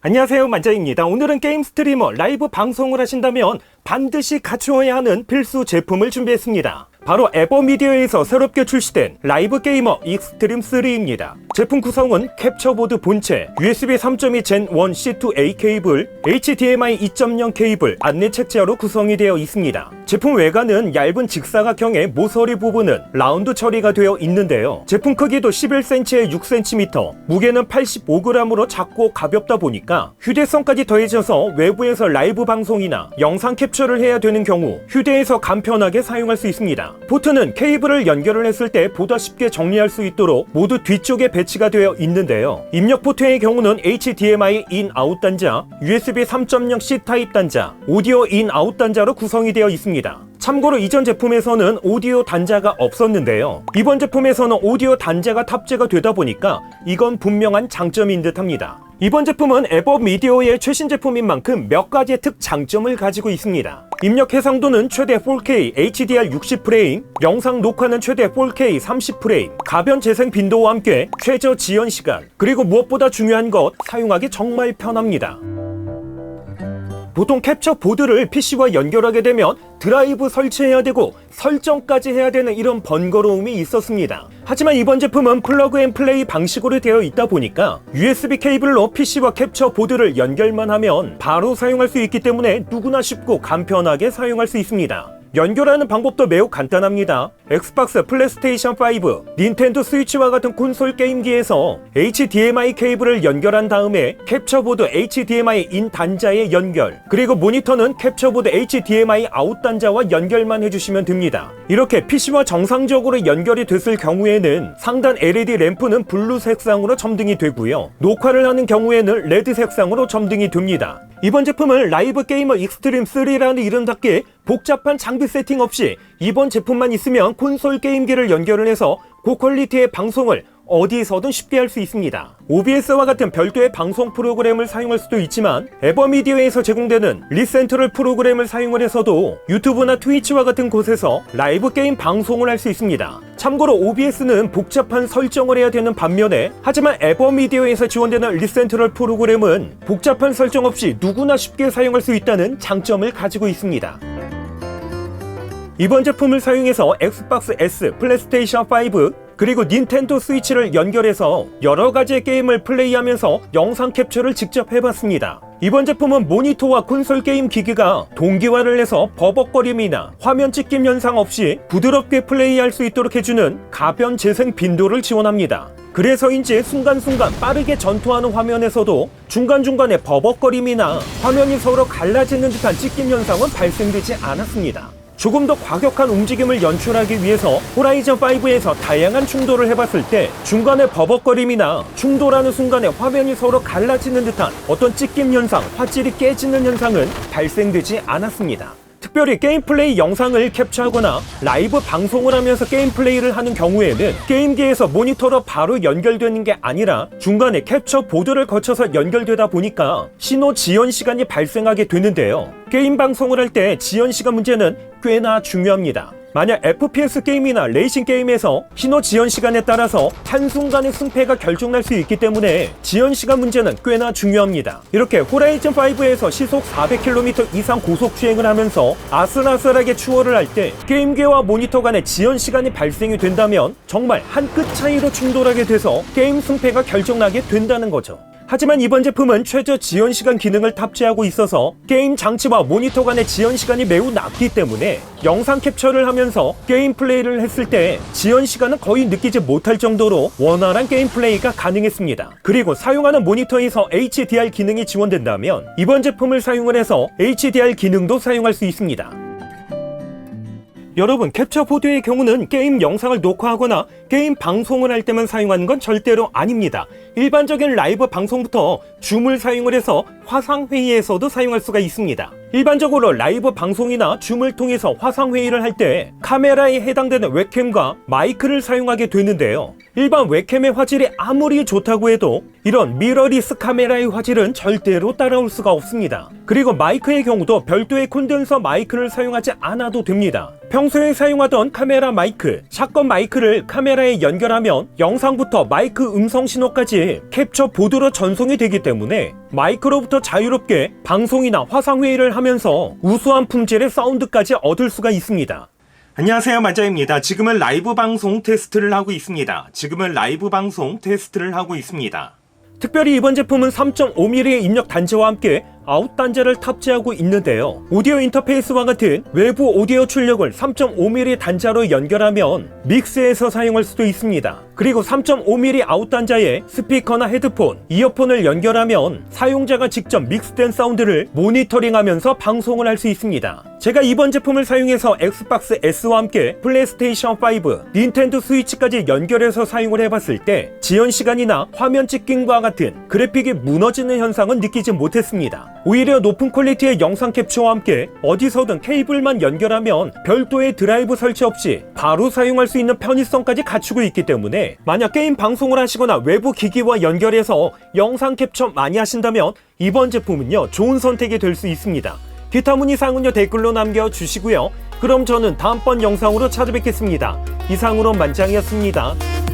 안녕하세요 만자입니다. 오늘은 게임 스트리머 라이브 방송을 하신다면 반드시 갖추어야 하는 필수 제품을 준비했습니다. 바로 에버미디어에서 새롭게 출시된 라이브 게이머 익스트림 3입니다 제품 구성은 캡처보드 본체, USB 3.2 젠1 C2A 케이블, HDMI 2.0 케이블, 안내 책자로 구성이 되어 있습니다 제품 외관은 얇은 직사각형의 모서리 부분은 라운드 처리가 되어 있는데요 제품 크기도 11cm에 6cm, 무게는 85g으로 작고 가볍다 보니까 휴대성까지 더해져서 외부에서 라이브 방송이나 영상 캡처를 해야 되는 경우 휴대에서 간편하게 사용할 수 있습니다. 포트는 케이블을 연결을 했을 때 보다 쉽게 정리할 수 있도록 모두 뒤쪽에 배치 가 되어 있는데요. 입력 포트의 경우는 HDMI 인 아웃 단자, USB 3.0 C 타입 단자, 오디오 인 아웃 단자로 구성이 되어 있습니다. 참고로 이전 제품에서는 오디오 단자가 없었는데요. 이번 제품에서는 오디오 단자가 탑재가 되다 보니까 이건 분명한 장점인 듯 합니다. 이번 제품은 에버 미디어의 최신 제품인 만큼 몇 가지의 특장점을 가지고 있습니다. 입력 해상도는 최대 4K HDR 60프레임, 영상 녹화는 최대 4K 30프레임, 가변 재생 빈도와 함께 최저 지연 시간, 그리고 무엇보다 중요한 것, 사용하기 정말 편합니다. 보통 캡처 보드를 PC와 연결하게 되면 드라이브 설치해야 되고 설정까지 해야 되는 이런 번거로움이 있었습니다. 하지만 이번 제품은 플러그 앤 플레이 방식으로 되어 있다 보니까 USB 케이블로 PC와 캡처 보드를 연결만 하면 바로 사용할 수 있기 때문에 누구나 쉽고 간편하게 사용할 수 있습니다. 연결하는 방법도 매우 간단합니다. 엑스박스, 플레이스테이션 5, 닌텐도 스위치와 같은 콘솔 게임기에서 HDMI 케이블을 연결한 다음에 캡처보드 HDMI 인 단자에 연결, 그리고 모니터는 캡처보드 HDMI 아웃 단자와 연결만 해주시면 됩니다. 이렇게 PC와 정상적으로 연결이 됐을 경우에는 상단 LED 램프는 블루 색상으로 점등이 되고요. 녹화를 하는 경우에는 레드 색상으로 점등이 됩니다. 이번 제품은 라이브 게이머 익스트림 3라는 이름답게 복잡한 장비 세팅 없이 이번 제품만 있으면 콘솔 게임기를 연결을 해서 고퀄리티의 방송을 어디서든 쉽게 할 수 있습니다. OBS와 같은 별도의 방송 프로그램을 사용할 수도 있지만 에버미디어에서 제공되는 리센트럴 프로그램을 사용을 해서도 유튜브나 트위치와 같은 곳에서 라이브 게임 방송을 할 수 있습니다. 참고로 OBS는 복잡한 설정을 해야 되는 반면에 하지만 에버미디어에서 지원되는 리센트럴 프로그램은 복잡한 설정 없이 누구나 쉽게 사용할 수 있다는 장점을 가지고 있습니다. 이번 제품을 사용해서 엑스박스 S, 플레이스테이션 5, 그리고 닌텐도 스위치를 연결해서 여러 가지의 게임을 플레이하면서 영상 캡처를 직접 해봤습니다. 이번 제품은 모니터와 콘솔 게임 기기가 동기화를 해서 버벅거림이나 화면 찍힘 현상 없이 부드럽게 플레이할 수 있도록 해주는 가변 재생 빈도를 지원합니다. 그래서인지 순간순간 빠르게 전투하는 화면에서도 중간중간에 버벅거림이나 화면이 서로 갈라지는 듯한 찍힘 현상은 발생되지 않았습니다. 조금 더 과격한 움직임을 연출하기 위해서 호라이즌 5에서 다양한 충돌을 해봤을 때 중간에 버벅거림이나 충돌하는 순간에 화면이 서로 갈라지는 듯한 어떤 찢김 현상, 화질이 깨지는 현상은 발생되지 않았습니다. 특별히 게임 플레이 영상을 캡처하거나 라이브 방송을 하면서 게임 플레이를 하는 경우에는 게임기에서 모니터로 바로 연결되는 게 아니라 중간에 캡처 보드를 거쳐서 연결되다 보니까 신호 지연 시간이 발생하게 되는데요. 게임 방송을 할 때 지연 시간 문제는 꽤나 중요합니다. 만약 FPS 게임이나 레이싱 게임에서 신호 지연 시간에 따라서 한순간의 승패가 결정날 수 있기 때문에 지연 시간 문제는 꽤나 중요합니다. 이렇게 호라이즌 5에서 시속 400km 이상 고속 주행을 하면서 아슬아슬하게 추월을 할 때 게임기와 모니터 간의 지연 시간이 발생이 된다면 정말 한 끗 차이로 충돌하게 돼서 게임 승패가 결정나게 된다는 거죠. 하지만 이번 제품은 최저 지연 시간 기능을 탑재하고 있어서 게임 장치와 모니터 간의 지연 시간이 매우 낮기 때문에 영상 캡처를 하면서 게임 플레이를 했을 때 지연 시간은 거의 느끼지 못할 정도로 원활한 게임 플레이가 가능했습니다. 그리고 사용하는 모니터에서 HDR 기능이 지원된다면 이번 제품을 사용을 해서 HDR 기능도 사용할 수 있습니다. 여러분 캡처 보드의 경우는 게임 영상을 녹화하거나 게임 방송을 할 때만 사용하는 건 절대로 아닙니다. 일반적인 라이브 방송부터 줌을 사용을 해서 화상회의에서도 사용할 수가 있습니다. 일반적으로 라이브 방송이나 줌을 통해서 화상회의를 할 때 카메라에 해당되는 웹캠과 마이크를 사용하게 되는데요. 일반 웹캠의 화질이 아무리 좋다고 해도 이런 미러리스 카메라의 화질은 절대로 따라올 수가 없습니다. 그리고 마이크의 경우도 별도의 콘덴서 마이크를 사용하지 않아도 됩니다. 평소에 사용하던 카메라 마이크, 샷건 마이크를 카메라 카메라에 연결하면 영상부터 마이크 음성 신호까지 캡처 보드로 전송이 되기 때문에 마이크로부터 자유롭게 방송이나 화상회의를 하면서 우수한 품질의 사운드까지 얻을 수가 있습니다. 안녕하세요 만자입니다. 지금은 라이브 방송 테스트를 하고 있습니다. 지금은 라이브 방송 테스트를 하고 있습니다. 특별히 이번 제품은 3.5mm의 입력 단자와 함께 아웃 단자를 탑재하고 있는데요. 오디오 인터페이스와 같은 외부 오디오 출력을 3.5mm 단자로 연결하면 믹스에서 사용할 수도 있습니다. 그리고 3.5mm 아웃 단자에 스피커나 헤드폰, 이어폰을 연결하면 사용자가 직접 믹스된 사운드를 모니터링하면서 방송을 할 수 있습니다. 제가 이번 제품을 사용해서 엑스박스 S와 함께 플레이스테이션 5, 닌텐도 스위치까지 연결해서 사용을 해봤을 때 지연 시간이나 화면 찍힘과 같은 그래픽이 무너지는 현상은 느끼지 못했습니다. 오히려 높은 퀄리티의 영상 캡처와 함께 어디서든 케이블만 연결하면 별도의 드라이브 설치 없이 바로 사용할 수 있는 편의성까지 갖추고 있기 때문에 만약 게임 방송을 하시거나 외부 기기와 연결해서 영상 캡처 많이 하신다면 이번 제품은요 좋은 선택이 될 수 있습니다. 기타 문의 사항은요 댓글로 남겨주시고요. 그럼 저는 다음번 영상으로 찾아뵙겠습니다. 이상으로 만장이었습니다.